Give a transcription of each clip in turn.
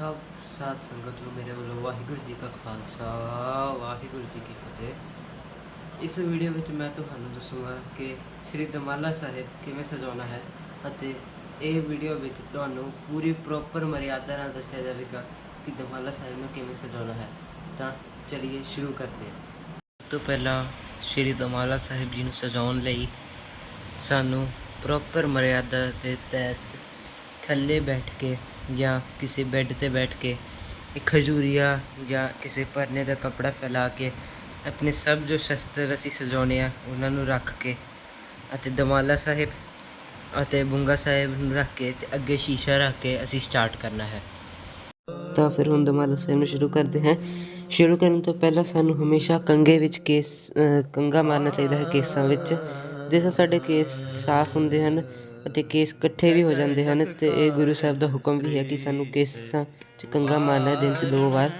ਸਭ ਸਾਧ ਸੰਗਤ ਨੂੰ ਮੇਰੇ ਵੱਲੋਂ ਵਾਹਿਗੁਰੂ ਜੀ ਕਾ ਖਾਲਸਾ, ਵਾਹਿਗੁਰੂ ਜੀ ਕੀ ਫਤਿਹ। ਇਸ ਵੀਡੀਓ ਵਿੱਚ ਮੈਂ ਤੁਹਾਨੂੰ ਦੱਸੂਗਾ ਕਿ ਸ੍ਰੀ ਦਮਾਲਾ ਸਾਹਿਬ ਕਿਵੇਂ ਸਜਾਉਣਾ ਹੈ ਅਤੇ ਇਹ ਵੀਡੀਓ ਵਿੱਚ ਤੁਹਾਨੂੰ ਪੂਰੀ ਪ੍ਰੋਪਰ ਮਰਿਆਦਾ ਨਾਲ ਦੱਸਿਆ ਜਾਵੇਗਾ ਕਿ ਦਮਾਲਾ ਸਾਹਿਬ ਨੂੰ ਕਿਵੇਂ ਸਜਾਉਣਾ ਹੈ। ਤਾਂ ਚਲਿਏ ਸ਼ੁਰੂ ਕਰਦੇ ਹਾਂ। ਤੋਂ ਪਹਿਲਾਂ ਸ੍ਰੀ ਦਮਾਲਾ ਸਾਹਿਬ ਜੀ ਨੂੰ ਸਜਾਉਣ ਲਈ ਸਾਨੂੰ ਪ੍ਰੋਪਰ ਮਰਿਆਦਾ ਦੇ ਤਹਿਤ ਥੱਲੇ ਬੈਠ ਕੇ ਜਾਂ ਕਿਸੇ ਬੈੱਡ ਤੇ ਬੈਠ ਕੇ ਇੱਕ ਖਜੂਰੀਆ ਜਾਂ ਕਿਸੇ ਪਰਨੇ ਦਾ ਕੱਪੜਾ ਫੈਲਾ ਕੇ ਆਪਣੇ ਸਭ ਜੋ ਸ਼ਸਤਰ ਅਸੀਂ ਸਜਾਉਣੇ ਆ ਉਹਨਾਂ ਨੂੰ ਰੱਖ ਕੇ ਅਤੇ ਦਮਾਲਾ ਸਾਹਿਬ ਅਤੇ ਬੁੰਗਾ ਸਾਹਿਬ ਨੂੰ ਰੱਖ ਕੇ ਤੇ ਅੱਗੇ ਸ਼ੀਸ਼ਾ ਰੱਖ ਕੇ ਅਸੀਂ ਸਟਾਰਟ ਕਰਨਾ ਹੈ। ਤਾਂ ਫਿਰ ਹੁਣ ਦਮਾਲਾ ਸਾਹਿਬ ਨੂੰ ਸ਼ੁਰੂ ਕਰਦੇ ਹਾਂ। ਸ਼ੁਰੂ ਕਰਨ ਤੋਂ ਪਹਿਲਾਂ ਸਾਨੂੰ ਹਮੇਸ਼ਾ ਕੰਗੇ ਵਿੱਚ ਕੇਸ ਅ, ਕੰਗਾ ਮਾਰਨਾ ਚਾਹੀਦਾ ਹੈ ਕੇਸਾਂ ਵਿੱਚ। ਜਿਸ ਨਾਲ ਸਾਡੇ ਕੇਸ ਸਾਫ਼ ਹੁੰਦੇ ਹਨ ਅਤੇ ਕੇਸ ਇਕੱਠੇ ਵੀ ਹੋ ਜਾਂਦੇ ਹਨ ਤੇ ਇਹ ਗੁਰੂ ਸਾਹਿਬ ਦਾ ਹੁਕਮ ਵੀ ਹੈ ਕਿ ਸਾਨੂੰ ਕੇਸਾਂ 'ਚ ਕੰਗਾ ਮਾਰਨਾ ਦਿਨ 'ਚ ਦੋ ਵਾਰ।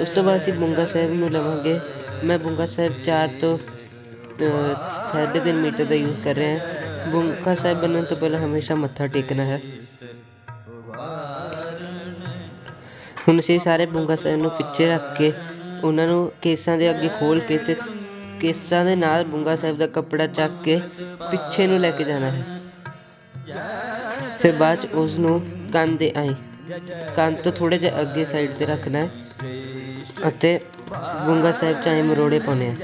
ਉਸ ਤੋਂ ਬਾਅਦ ਅਸੀਂ ਬੁੰਗਾ ਸਾਹਿਬ ਨੂੰ ਲਵਾਂਗੇ। ਮੈਂ ਬੁੰਗਾ ਸਾਹਿਬ 4 ਤੋਂ ਸਾਢੇ ਤਿੰਨ ਮੀਟਰ ਦਾ ਯੂਜ਼ ਕਰ ਰਿਹਾ ਹਾਂ। ਬੁੰਗਾ ਸਾਹਿਬ ਬਣਨ ਤੋਂ ਪਹਿਲਾਂ ਹਮੇਸ਼ਾ ਮੱਥਾ ਟੇਕਣਾ ਹੈ। ਹੁਣ ਅਸੀਂ ਸਾਰੇ ਬੁੰਗਾ ਸਾਹਿਬ ਨੂੰ ਪਿੱਛੇ ਰੱਖ ਕੇ ਉਹਨਾਂ ਨੂੰ ਕੇਸਾਂ ਦੇ ਅੱਗੇ ਖੋਲ ਕੇ ਤੇ ਕੇਸਾਂ ਦੇ ਨਾਲ ਬੁੰਗਾ ਸਾਹਿਬ ਦਾ ਕੱਪੜਾ ਚੱਕ ਕੇ ਪਿੱਛੇ ਨੂੰ ਲੈ ਕੇ ਜਾਣਾ ਹੈ। ਫਿਰ ਬਾਅਦ ਚ ਉਸ ਨੂੰ ਕੰਨ ਦੇ ਆਈ। ਕੰਨ ਤੋਂ ਥੋੜੇ ਜਿਹਾ ਅੱਗੇ ਸਾਈਡ ਤੇ ਰੱਖਣਾ ਹੈ ਅਤੇ ਬੁੰਗਾ ਸਾਹਿਬ ਚਾਹੇ ਮਰੋੜੇ ਪਾਉਣੇ ਆ।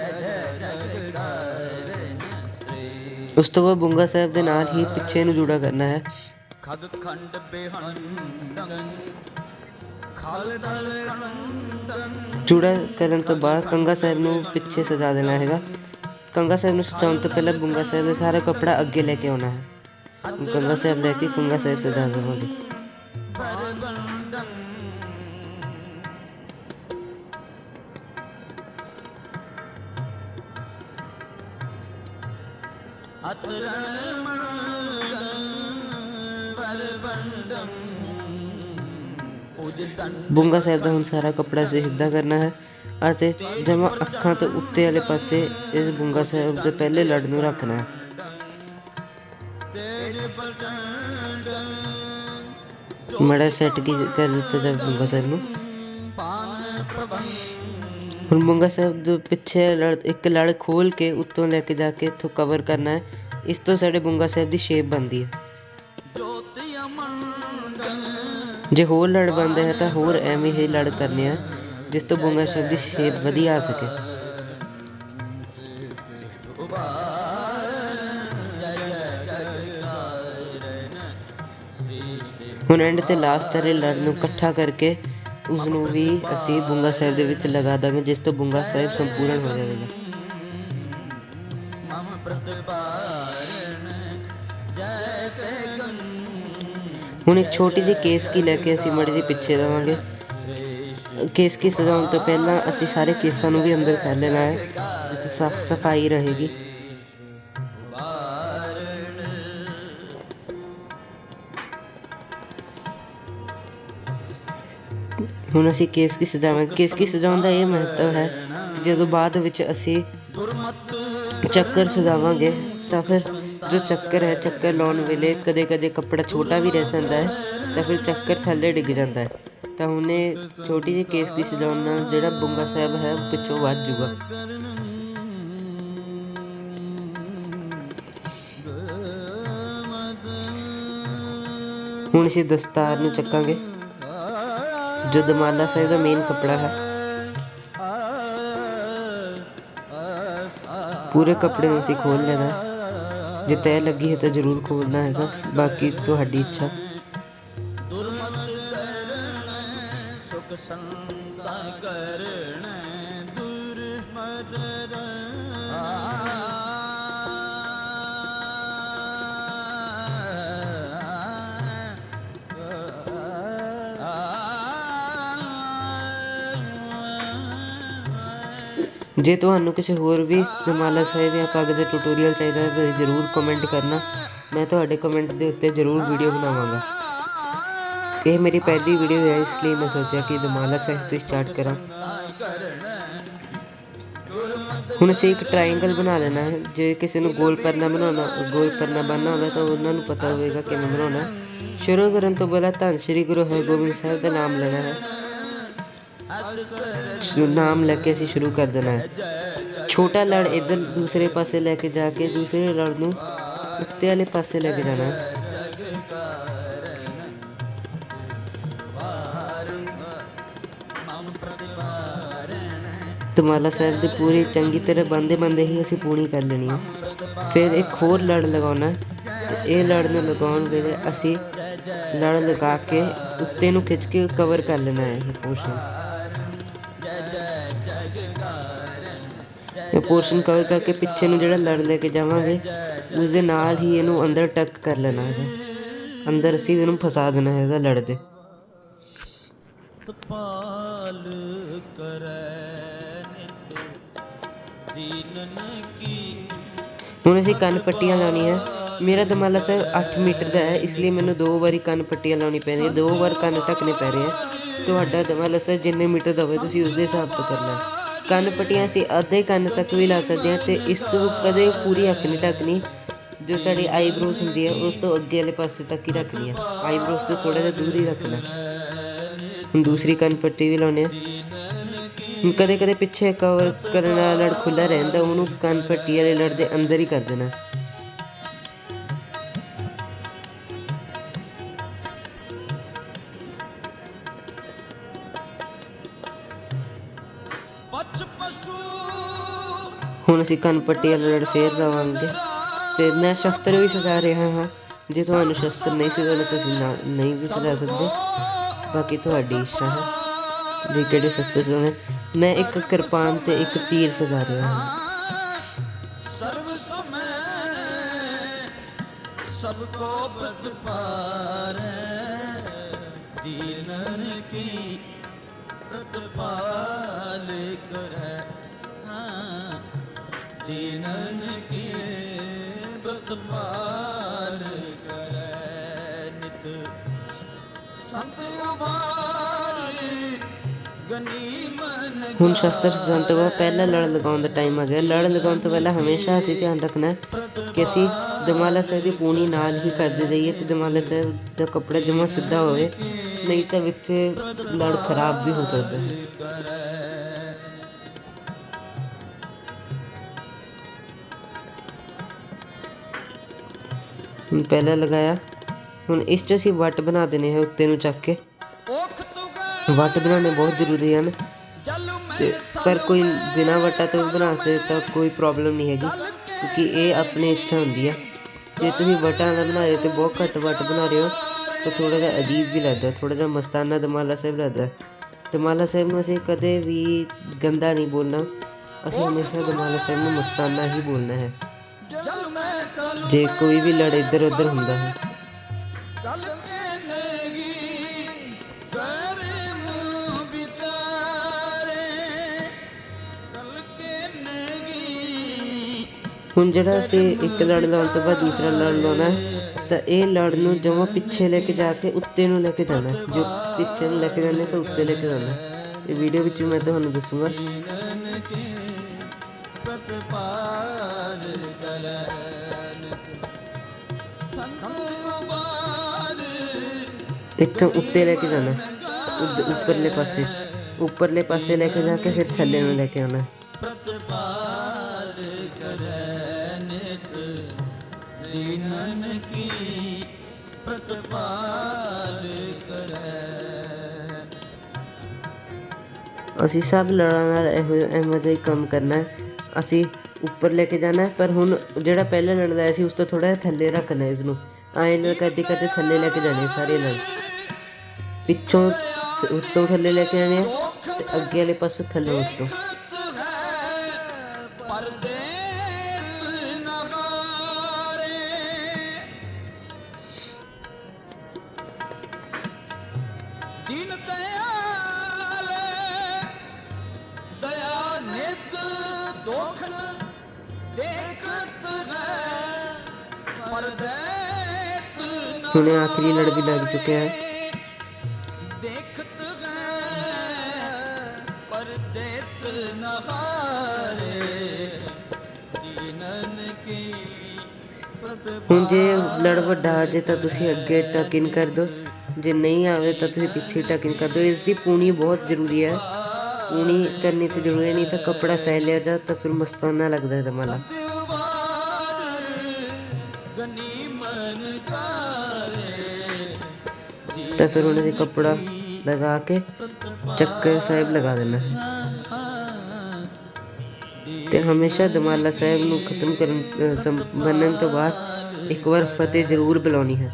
ਉਸ ਤੋਂ ਬਾਅਦ ਬੁੰਗਾ ਸਾਹਿਬ ਦੇ ਨਾਲ ਹੀ ਪਿੱਛੇ ਨੂੰ ਜੁੜਾ ਕਰਨਾ ਹੈ। ਖਗ ਖੰਡ ਬੇਹੰਡਨ ਜੁੜਾ ਕਰਨ ਤੋਂ ਬਾਅਦ ਕੰਗਾ ਸਾਹਿਬ ਨੂੰ ਪਿੱਛੇ ਸਜਾ ਦੇਣਾ ਹੈਗਾ। ਕੰਗਾ ਸਾਹਿਬ ਨੂੰ ਸਜਾਉਣ ਤੋਂ ਪਹਿਲਾਂ ਬੁੰਗਾ ਸਾਹਿਬ ਦਾ ਸਾਰਾ ਕੱਪੜਾ ਅੱਗੇ ਲੈ ਕੇ ਆਉਣਾ ਹੈ। ਹੁਣ ਕੰਗਾ ਸਾਹਿਬ ਲੈ ਕੇ ਕੰਗਾ ਸਾਹਿਬ ਸਜਾ ਬੁੰਗਾ ਸਾਹਿਬ ਦਾ ਹੁਣ ਸਾਰਾ ਕੱਪੜਾ ਅਸੀਂ ਸਿੱਧਾ ਕਰਨਾ ਹੈ ਅਤੇ ਜਮਾ ਅੱਖਾਂ ਤੋਂ ਉੱਤੇ ਵਾਲੇ ਪਾਸੇ ਇਸ ਬੁੰਗਾ ਸਾਹਿਬ ਦੇ ਪਹਿਲੇ ਲੜ ਨੂੰ ਰੱਖਣਾ ਹੈ ਮੜਾ ਸੈੱਟ ਕੀ ਕਰ ਦਿੱਤਾ ਜਾਵੇ ਬੁੰਗਾ ਸਾਹਿਬ ਨੂੰ। ਹੁਣ ਬੁੰਗਾ ਸਾਹਿਬ ਦੇ ਪਿੱਛੇ ਲੜ, ਇੱਕ ਲੜ ਖੋਲ ਕੇ ਉੱਤੋਂ ਲੈ ਕੇ ਜਾ ਕੇ ਇੱਥੋਂ ਕਵਰ ਕਰਨਾ ਹੈ। ਇਸ ਤੋਂ ਸਾਡੇ ਬੁੰਗਾ ਸਾਹਿਬ ਦੀ ਸ਼ੇਪ ਬਣਦੀ ਹੈ। ਜੇ ਹੋਰ ਲੜ ਬਣਦੇ ਹੈ ਤਾਂ ਹੋਰ ਐਵੇਂ ਹੀ ਲੜ ਕਰਨੇ ਆ, ਜਿਸ ਤੋਂ ਬੁੰਗਾ ਸਾਹਿਬ ਦੀ ਸ਼ੇਪ ਵਧੀਆ ਆ ਸਕੇ। ਹੁਣ ਐਂਡ ਤੇ ਲਾਸਟ ਵਾਲੇ ਲੜ ਨੂੰ ਇਕੱਠਾ ਕਰਕੇ ਉਸ ਨੂੰ ਵੀ ਅਸੀਂ ਬੁੰਗਾ ਸਾਹਿਬ ਦੇ ਵਿੱਚ ਲਗਾ ਦਾਂਗੇ ਜਿਸ ਤੋਂ ਬੁੰਗਾ ਸਾਹਿਬ ਸੰਪੂਰਨ ਹੋ ਜਾਵੇਗਾ। ਜੈ ਤੇ ਹੁਣ ਇੱਕ ਛੋਟੀ ਜਿਹੀ ਕੇਸ ਕੀ ਲੈ ਕੇ ਅਸੀਂ ਮੜੀ ਜਿਹੀ ਪਿੱਛੇ ਰਵਾਂਗੇ। ਕੇਸ ਕੀ ਸਜਾਉਣ ਤੋਂ ਪਹਿਲਾਂ ਅਸੀਂ ਸਾਰੇ ਕੇਸਾਂ ਨੂੰ ਵੀ ਅੰਦਰ ਕਰ ਲੈਣਾ ਹੈ ਜਿੱਥੇ ਸਾਫ਼ ਸਫ਼ਾਈ ਰਹੇਗੀ। ਹੁਣ ਅਸੀਂ ਕੇਸ ਕੀ ਸਜਾਵਾਂਗੇ ਕੇਸ ਕੀ ਸਜਾਉਣ ਦਾ ਇਹ ਮਹੱਤਵ ਹੈ ਕਿ ਜਦੋਂ ਬਾਅਦ ਵਿੱਚ ਅਸੀਂ ਚੱਕਰ ਸਜਾਵਾਂਗੇ, ਤਾਂ ਫਿਰ ਜੋ ਚੱਕਰ ਹੈ, ਚੱਕਰ ਲਾਉਣ ਵੇਲੇ ਕਦੇ ਕਦੇ ਕੱਪੜਾ ਛੋਟਾ ਵੀ ਰਹਿ ਜਾਂਦਾ ਹੈ, ਤਾਂ ਫਿਰ ਚੱਕਰ ਥੱਲੇ ਡਿੱਗ ਜਾਂਦਾ ਹੈ। ਤਾਂ ਹੁਣ ਇਹ ਛੋਟੀ ਜਿਹੀ ਕੇਸ ਦੀ ਸਜਾਉਣ ਨਾਲ ਜਿਹੜਾ ਬੁੰਗਾ ਸਾਹਿਬ ਹੈ, ਉਹ ਪਿੱਛੋਂ ਵੱਜ ਜੂਗਾ। ਹੁਣ ਅਸੀਂ ਦਸਤਾਰ ਨੂੰ ਚੱਕਾਂਗੇ। ਜੋ ਦਮਾਲਾ ਸਾਹਿਬ ਦਾ ਮੇਨ ਕੱਪੜਾ ਹੈ। ਪੂਰੇ ਕੱਪੜੇ ਨੂੰ ਅਸੀਂ ਖੋਲ ਲੈਣਾ ਜੇ ਤੈ ਲੱਗੀ ਹੈ ਤਾਂ ਜ਼ਰੂਰ ਖੋਲਣਾ ਹੈਗਾ। ਬਾਕੀ ਤੁਹਾਡੀ ਇੱਛਾ। ਦੁਰਮਤ ਕਰਨ ਸੁਖ ਸੰਤਾ ਜੇ ਤੁਹਾਨੂੰ ਕਿਸੇ ਹੋਰ ਵੀ ਦਮਾਲਾ ਸਾਹਿਬ ਜਾਂ ਪੱਗ ਦੇ ਟਿਊਟੋਰੀਅਲ ਚਾਹੀਦਾ ਹੈ ਤਾਂ ਜ਼ਰੂਰ ਕਮੈਂਟ ਕਰਨਾ। ਮੈਂ ਤੁਹਾਡੇ ਕਮੈਂਟ ਦੇ ਉੱਤੇ ਜ਼ਰੂਰ ਵੀਡੀਓ ਬਣਾਵਾਂਗਾ। ਇਹ ਮੇਰੀ ਪਹਿਲੀ ਵੀਡੀਓ ਹੈ, ਇਸ ਲਈ ਮੈਂ ਸੋਚਿਆ ਕਿ ਦਮਾਲਾ ਸਾਹਿਬ ਤੋਂ ਸਟਾਰਟ ਕਰਾਂ। ਹੁਣ ਅਸੀਂ ਇੱਕ ਟ੍ਰਾਇੰਗਲ ਬਣਾ ਲੈਣਾ ਹੈ। ਜੇ ਕਿਸੇ ਨੂੰ ਗੋਲ ਪਰਨਾ ਬਣਾਉਣਾ, ਗੋਲ ਪਰਨਾ ਬਣਨਾ ਹੁੰਦਾ ਤਾਂ ਉਹਨਾਂ ਨੂੰ ਪਤਾ ਹੋਵੇਗਾ ਕਿਵੇਂ ਬਣਾਉਣਾ ਸ਼ੁਰੂ ਕਰਨ ਤੋਂ ਪਹਿਲਾਂ ਧੰਨ ਸ਼੍ਰੀ ਗੁਰੂ ਹਰਗੋਬਿੰਦ ਸਾਹਿਬ ਦਾ ਨਾਮ ਲੈਣਾ ਹੈ। ਨਾਮ ਲੈ ਕੇ ਅਸੀਂ ਸ਼ੁਰੂ ਕਰ ਦੇਣਾ ਹੈ। ਛੋਟਾ ਲੜ ਇੱਧਰ ਦੂਸਰੇ ਪਾਸੇ ਲੈ ਕੇ ਜਾ ਕੇ ਦੂਸਰੇ ਲੜ ਨੂੰ ਉੱਤੇ ਵਾਲੇ ਪਾਸੇ ਲੈ ਕੇ ਜਾਣਾ ਹੈ। ਤਮਾਲਾ ਸਾਹਿਬ ਦੀ ਪੂਰੀ ਚੰਗੀ ਤਰ੍ਹਾਂ ਬੰਦੇ ਬੰਦੇ ਹੀ ਅਸੀਂ ਪੂਣੀ ਕਰ ਲੈਣੀ ਹੈ। ਫਿਰ ਇੱਕ ਹੋਰ ਲੜ ਲਗਾਉਣਾ ਹੈ ਤੇ ਇਹ ਲੜ ਨੂੰ ਲਗਾਉਣ ਵੇਲੇ ਅਸੀਂ ਲੜ ਲਗਾ ਕੇ ਉੱਤੇ ਨੂੰ ਖਿੱਚ ਕੇ ਕਵਰ ਕਰ ਲੈਣਾ ਹੈ ਇਹ ਪੋਰਸ਼ਨ ਇਹ ਪੋਰਸ਼ਨ ਕਵਰ ਕਰਕੇ ਪਿੱਛੇ ਨੂੰ ਜਿਹੜਾ ਲੜ ਲੈ ਕੇ ਜਾਵਾਂਗੇ ਉਸ ਦੇ ਨਾਲ ਹੀ ਇਹਨੂੰ ਅੰਦਰ ਟੱਕ ਕਰ ਲੈਣਾ ਹੈਗਾ। ਅੰਦਰ ਅਸੀਂ ਇਹਨੂੰ ਫਸਾ ਦੇਣਾ ਹੈਗਾ ਲੜ ਦੇ ਤਪਾਲ ਕਰੈ ਨਿਤ ਦੀਨਨ ਕੀ ਹੁਣ ਅਸੀਂ ਕੰਨ ਪੱਟੀਆਂ ਲਾਉਣੀਆਂ। ਮੇਰਾ ਦਮਾਲਾ ਸਰ 8 ਮੀਟਰ ਦਾ ਹੈ, ਇਸ ਲਈ ਮੈਨੂੰ ਦੋ ਵਾਰੀ ਕੰਨ ਪੱਟੀਆਂ ਲਾਉਣੀ ਪੈਂਦੀ ਹੈ ਦੋ ਵਾਰ ਕੰਨ ਢੱਕਣੇ ਪੈ ਰਹੇ ਹੈ ਤੁਹਾਡਾ ਦਮਾਲਾ ਸਰ ਜਿੰਨੇ ਮੀਟਰ ਦਾ ਹੋਵੇ, ਤੁਸੀਂ ਉਸ ਦੇ ਹਿਸਾਬ ਤੋਂ ਕਰਨਾ ਕੰਨ ਪੱਟੀਆਂ ਅਸੀਂ ਅੱਧੇ ਕੰਨ ਤੱਕ ਵੀ ਲਾ ਸਕਦੇ ਹਾਂ ਤੇ ਇਸ ਤੋਂ ਕਦੇ ਪੂਰੀ ਅੱਖ ਨਹੀਂ ਢੱਕਣੀ, ਜੋ ਸਾਡੀ ਆਈਬ੍ਰੋਜ਼ ਹੁੰਦੀ ਹੈ, ਉਸ ਤੋਂ ਅੱਗੇ ਵਾਲੇ ਪਾਸੇ ਤੱਕ ਹੀ ਰੱਖਣੀ ਹੈ। ਆਈਬ੍ਰੋਜ਼ ਤੋਂ ਥੋੜਾ ਜਿਹਾ ਦੂਰ ਹੀ ਰੱਖਣਾ ਹੁਣ ਦੂਸਰੀ ਕੰਨ ਪੱਟੀ ਵੀ ਲਾਉਣੇ ਆ ਹੁਣ ਕਦੇ ਕਦੇ ਪਿੱਛੇ ਕਵਰ ਕਰਨ ਵਾਲਾ ਲੜ ਖੁੱਲਾ ਰਹਿੰਦਾ, ਉਹਨੂੰ ਕੰਨ ਪੱਟੀ ਵਾਲੇ ਲੜ ਦੇ ਅੰਦਰ ਹੀ ਕਰ ਦੇਣਾ ਹੁਣ ਅਸੀਂ ਕੰਨ ਪੱਟੀ ਵਾਲਾ ਲੜ ਫੇਰ ਲਾਵਾਂਗੇ ਤੇ ਮੈਂ ਸ਼ਸਤਰ ਵੀ ਸਜਾ ਰਿਹਾ ਹਾਂ। ਜੇ ਤੁਹਾਨੂੰ ਸ਼ਸਤਰ ਨਹੀਂ ਸਜਾਉਣਾ ਤੁਸੀਂ ਨਹੀਂ ਵੀ ਸਜਾ ਸਕਦੇ। ਬਾਕੀ ਤੁਹਾਡੀ ਇੱਛਾ ਹੈ ਵੀ ਕਿਹੜੇ ਸ਼ਸਤਰ ਸਜਾਉਣੇ। ਮੈਂ ਇੱਕ ਕਿਰਪਾਨ ਤੇ ਇੱਕ ਤੀਰ ਸਜਾ ਰਿਹਾ ਹਾਂ। ਸਰਵ ਸਮੈ ਸਭ ਕੋ ਪ੍ਰਤਪਾਰੈ ਦੀਨਨ ਕੀ ਪ੍ਰਤਪਾਲ ਕਰੈ। ਦੀਨਨ ਕੀ ਪ੍ਰਤਪਾਲ ਕਰੈ ਨਿਤ। ਸੰਤ ਉਬਾਰੀ ਗਨੀਮਨ ਹੁਣ ਸ਼ਸਤਰ ਸਜਾਉਣ ਤੋਂ ਬਾਅਦ ਪਹਿਲਾ ਲੜ ਲਗਾਉਣ ਦਾ ਟਾਈਮ ਆ ਗਿਆ। ਲੜ ਲਗਾਉਣ ਤੋਂ ਪਹਿਲਾਂ ਹਮੇਸ਼ਾ ਅਸੀਂ ਧਿਆਨ ਰੱਖਣਾ ਕਿ ਅਸੀਂ ਦਮਾਲਾ ਸਾਹਿਬ ਦੀ ਪੂਣੀ ਨਾਲ ਹੀ ਕਰਦੇ ਜਾਈਏ ਤੇ ਦਮਾਲਾ ਸਾਹਿਬ ਦਾ ਕੱਪੜਾ ਜਮਾ ਸਿੱਧਾ ਹੋਵੇ, ਨਹੀਂ ਤਾਂ ਵਿੱਚ ਲੜ ਖਰਾਬ ਵੀ ਹੋ ਸਕਦਾ ਹੈ। ਹੁਣ ਪਹਿਲਾ ਲਗਾਇਆ। ਹੁਣ ਇਸ 'ਚ ਅਸੀਂ ਵੱਟ ਬਣਾ ਦੇਣੇ ਹੈ ਉੱਤੇ ਨੂੰ ਚੱਕ ਕੇ। ਵੱਟ ਬਣਾਉਣੇ ਬਹੁਤ ਜ਼ਰੂਰੀ ਹਨ। ਜਲ ਤੇ ਪਰ ਕੋਈ ਬਿਨਾ ਵਟਾ ਤੋਂ ਵੀ ਬਣਾ ਦੇ ਤਾਂ ਕੋਈ ਪ੍ਰੋਬਲਮ ਨਹੀਂ ਹੈਗੀ, ਕਿਉਂਕਿ ਇਹ ਆਪਣੀ ਇੱਛਾ ਹੁੰਦੀ ਹੈ ਜੇ ਤੁਸੀਂ ਵਟਾਂ ਦਾ ਬਣਾ ਰਹੇ ਤੇ ਬਹੁਤ ਘੱਟ ਵਟ ਬਣਾ ਰਹੇ ਹੋ, ਤਾਂ ਥੋੜਾ ਜਿਹਾ ਅਜੀਬ ਵੀ ਲੱਗਦਾ ਥੋੜਾ ਜਿਹਾ ਮਸਤਾਨਾ ਦਮਾਲਾ ਸਾਹਿਬ ਲੱਗਦਾ। ਦਮਾਲਾ ਸਾਹਿਬ ਨੂੰ ਅਸੀਂ ਕਦੇ ਵੀ ਗੰਦਾ ਨਹੀਂ ਬੋਲਣਾ। ਅਸੀਂ ਹਮੇਸ਼ਾ ਦਮਾਲਾ ਸਾਹਿਬ ਨੂੰ ਮਸਤਾਨਾ ਹੀ ਬੋਲਣਾ ਹੈ। ਜੇ ਕੋਈ ਵੀ ਲੜ ਇੱਧਰ ਉੱਧਰ ਹੁੰਦਾ ਹੈ ਹੁਣ ਜਿਹੜਾ ਅਸੀਂ ਇੱਕ ਲੜ ਲਾਉਣ ਤੋਂ ਬਾਅਦ ਦੂਸਰਾ ਲੜ ਲਾਉਣਾ ਤਾਂ ਇਹ ਲੜ ਨੂੰ ਜਮਾਂ ਪਿੱਛੇ ਲੈ ਕੇ ਜਾ ਕੇ ਉੱਤੇ ਨੂੰ ਲੈ ਕੇ ਜਾਣਾ। ਜੋ ਪਿੱਛੇ ਨੂੰ ਲੈ ਕੇ ਜਾਂਦੇ ਤਾਂ ਉੱਤੇ ਲੈ ਕੇ ਜਾਣਾ। ਇਹ ਵੀਡੀਓ ਵਿੱਚ ਮੈਂ ਤੁਹਾਨੂੰ ਦੱਸੂਗਾ ਇੱਥੋਂ ਉੱਤੇ ਲੈ ਕੇ ਜਾਣਾ। ਉੱਪਰਲੇ ਪਾਸੇ। ਉੱਪਰਲੇ ਪਾਸੇ ਲੈ ਕੇ ਜਾ ਕੇ ਫਿਰ ਥੱਲੇ ਨੂੰ ਲੈ ਕੇ ਆਉਣਾ। ਅਸੀਂ ਸਭ ਲੜਾਂ ਨਾਲ ਇਹੋ ਇਹੋ ਜਿਹਾ ਹੀ ਕੰਮ ਕਰਨਾ ਅਸੀਂ ਉੱਪਰ ਲੈ ਕੇ ਜਾਣਾ ਪਰ ਹੁਣ ਜਿਹੜਾ ਪਹਿਲਾਂ ਲੜਦਾ ਸੀ, ਉਸ ਤੋਂ ਥੋੜਾ ਥੱਲੇ ਰੱਖਣਾ ਹੈ ਇਸ ਨੂੰ। ਐਂ ਲੜ ਕਰਦੇ ਕਰਦੇ ਥੱਲੇ ਲੈ ਕੇ ਜਾਣੇ ਸਾਰੇ ਲੜ। ਪਿੱਛੋਂ ਥ- ਉੱਤੋਂ ਥੱਲੇ ਲੈ ਕੇ ਜਾਣੇ ਆ ਤੇ ਅੱਗੇ ਵਾਲੇ ਪਾਸੋਂ ਥੱਲੇ ਉੱਤੋਂ ਪਰਦੇਸ ਨਵਾਰੇ ਦੀਨ ਦਇਆਲ ਦਇਆ ਨਿਤ ਦੋਖਨ ਦੇਖਤ ਹੈ ਪਰਦੇਸ ਹੁਣ ਇਹ ਆਖਰੀ ਲੜ ਵੀ ਲੱਗ ਚੁੱਕਿਆ ਹੈ ਹੁਣ ਜੇ ਲੜ ਵੱਡਾ ਆ ਜੇ ਤਾਂ ਤੁਸੀਂ ਅੱਗੇ ਟਕ ਇਨ ਕਰ ਦਿਓ। ਜੇ ਨਹੀਂ ਆਵੇ ਤਾਂ ਤੁਸੀਂ ਪਿੱਛੇ ਟਕ ਇਨ ਕਰ ਦਿਓ। ਇਸ ਦੀ ਪੂਣੀ ਬਹੁਤ ਜ਼ਰੂਰੀ ਹੈ। ਪੂਣੀ ਕਰਨੀ ਤੇ ਜ਼ਰੂਰੀ ਨਹੀਂ ਤਾਂ ਕੱਪੜਾ ਫੈਲਿਆ ਜਾ ਤਾਂ ਫਿਰ ਮਸਤਾਨਾ ਲੱਗਦਾ ਹੈ ਦਮਾਲਾ ਤਾਂ ਫਿਰ ਉਹਨਾਂ ਦੇ ਕੱਪੜਾ ਲਗਾ ਕੇ ਚੱਕਰ ਸਾਹਿਬ ਲਗਾ ਦੇਣਾ ਹੈ। ਤੇ ਹਮੇਸ਼ਾ ਦਮਾਲਾ ਸਾਹਿਬ ਨੂੰ ਖਤਮ ਕਰਨ ਬੰਨਣ ਤੋਂ ਬਾਅਦ ਇੱਕ ਵਾਰ ਫਤਿਹ ਜ਼ਰੂਰ ਬੁਲਾਉਣੀ ਹੈ।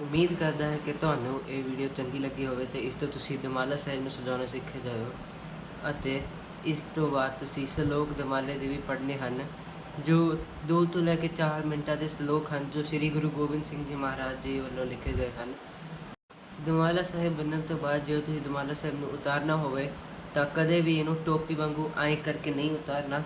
ਉਮੀਦ ਕਰਦਾ ਹੈ ਕਿ ਤੁਹਾਨੂੰ ਇਹ ਵੀਡੀਓ ਚੰਗੀ ਲੱਗੀ ਹੋਵੇ ਤੇ ਇਸ ਤੋਂ ਤੁਸੀਂ ਦਮਾਲਾ ਸਾਹਿਬ ਨੂੰ ਸਜਾਉਣਾ ਸਿੱਖ ਜਾਇਓ ਅਤੇ ਇਸ ਤੋਂ ਬਾਅਦ ਤੁਸੀਂ ਸ਼ਲੋਕ ਦਮਾਲੇ ਦੇ ਵੀ ਪੜ੍ਹਨੇ ਹਨ, ਜੋ 2 ਤੋਂ ਲੈ ਕੇ 4 ਮਿੰਟਾਂ ਦੇ ਸ਼ਲੋਕ ਹਨ, ਜੋ ਸ੍ਰੀ ਗੁਰੂ ਗੋਬਿੰਦ ਸਿੰਘ ਜੀ ਮਹਾਰਾਜ ਜੀ ਵੱਲੋਂ ਲਿਖੇ ਗਏ ਹਨ। ਦਮਾਲਾ ਸਾਹਿਬ ਬੰਨਣ ਤੋਂ ਬਾਅਦ ਜੇ ਤੁਸੀਂ ਦਮਾਲਾ ਸਾਹਿਬ ਨੂੰ ਉਤਾਰਨਾ ਹੋਵੇ ਤਾਂ ਕਦੇ ਵੀ ਇਹਨੂੰ ਟੋਪੀ ਵਾਂਗੂ ਐਂ ਕਰਕੇ ਨਹੀਂ ਉਤਾਰਨਾ।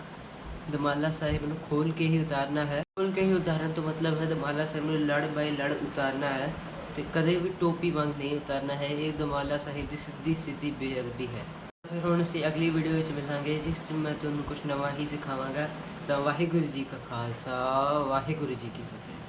ਦਮਾਲਾ ਸਾਹਿਬ ਨੂੰ ਖੋਲ ਕੇ ਹੀ ਉਤਾਰਨਾ ਹੈ। ਖੋਲ ਕੇ ਹੀ ਉਤਾਰਨ ਤੋਂ ਮਤਲਬ ਹੈ ਦਮਾਲਾ ਸਾਹਿਬ ਨੂੰ ਲੜ ਬਾਈ ਲੜ ਉਤਾਰਨਾ ਹੈ ਤੇ ਕਦੇ ਵੀ ਟੋਪੀ ਵਾਂਗ ਨਹੀਂ ਉਤਾਰਨਾ ਹੈ। ਇਹ ਦਮਾਲਾ ਸਾਹਿਬ ਦੀ ਸਿੱਧੀ ਸਿੱਧੀ ਬੇਅਦਬੀ ਹੈ। ਫਿਰ ਹੁਣ ਅਸੀਂ ਅਗਲੀ ਵੀਡੀਓ ਵਿੱਚ ਮਿਲਾਂਗੇ, ਜਿਸ 'ਚ ਮੈਂ ਤੁਹਾਨੂੰ ਕੁਝ ਨਵਾਂ ਹੀ ਸਿਖਾਵਾਂਗਾ। ਤਾਂ ਵਾਹਿਗੁਰੂ ਜੀ ਕਾ ਖਾਲਸਾ, ਵਾਹਿਗੁਰੂ ਜੀ ਕੀ ਫਤਿਹ।